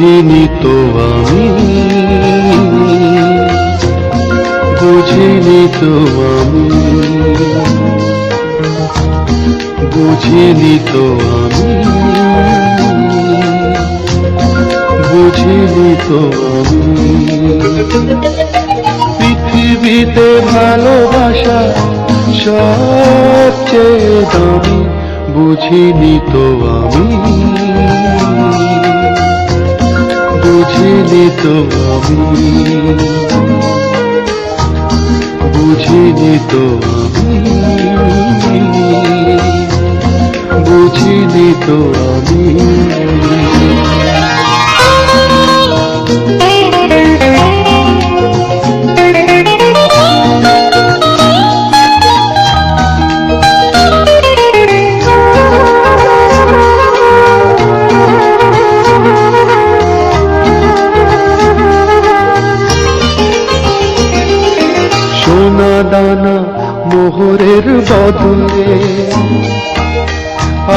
বুঝিনি তো আমি। বুঝিনি তো আমি বুঝিনি তো আমি বুঝিনি তো আমি পৃথিবীতে ভালোবাসা সবচেয়ে দামি। বুঝিনি তো আমি বুঝিনি তো আমি বুঝিনি তো আমি বুঝিনি তো সোনা দানা মোহরের বদলে।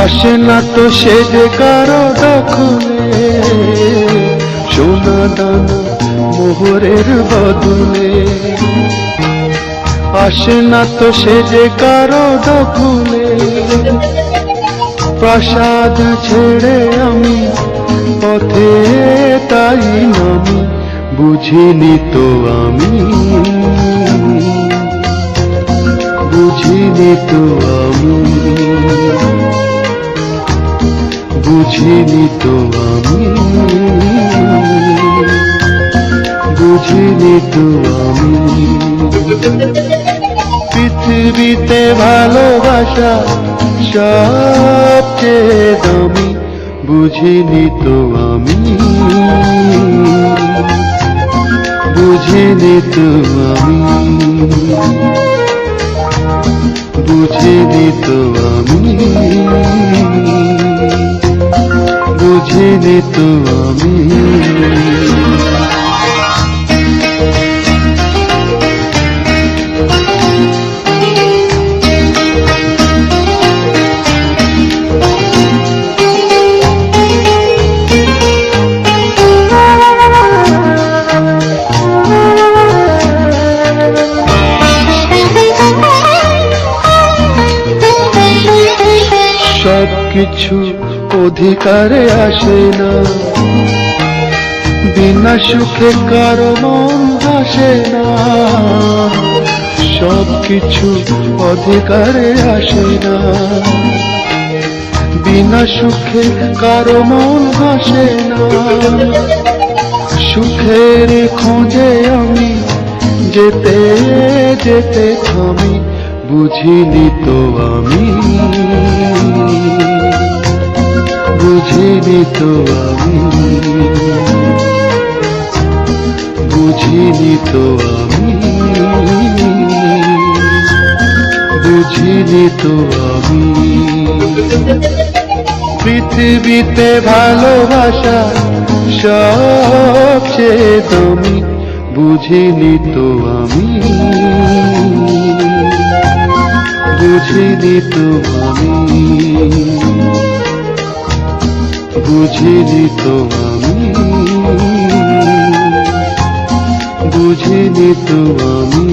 আসে না তো সে যে কারও দখলে। সোনা দানা মোহরের বদলে। আসে না তো সে যে কারও দখলে। প্রাসাদ ছেড়ে আমি পথে তাই নামি। বুঝিনি তো আমি বুঝিনি তো আমি। বুঝিনি তো আমি। বুঝিনি তো আমি। পৃথিবীতে ভালোবাসা সবচেয়ে দামি, বুঝিনি তো আমি। বুঝিনি তো আমি। বুঝিনি দিত আমি। বুঝে দিত আমি। কিছু অধিকারে আসে না। বিনা সুখে কারও মন হাসে না। সব কিছু অধিকারে আসে না। বিনা সুখে কারও মন হাসে না। সুখের খোঁজে আমি যেতে যেতে থামি, বুঝিনি তো আমি। বুঝিনি তো আমি। বুঝিনি তো আমি। বুঝিনি তো আমি। পৃথিবীতে ভালোবাসা সবচেয়ে দামি বুঝিনি তো আমি। বুঝিনি তো আমি। বুঝিনি তো আমি। বুঝিনি তো আমি।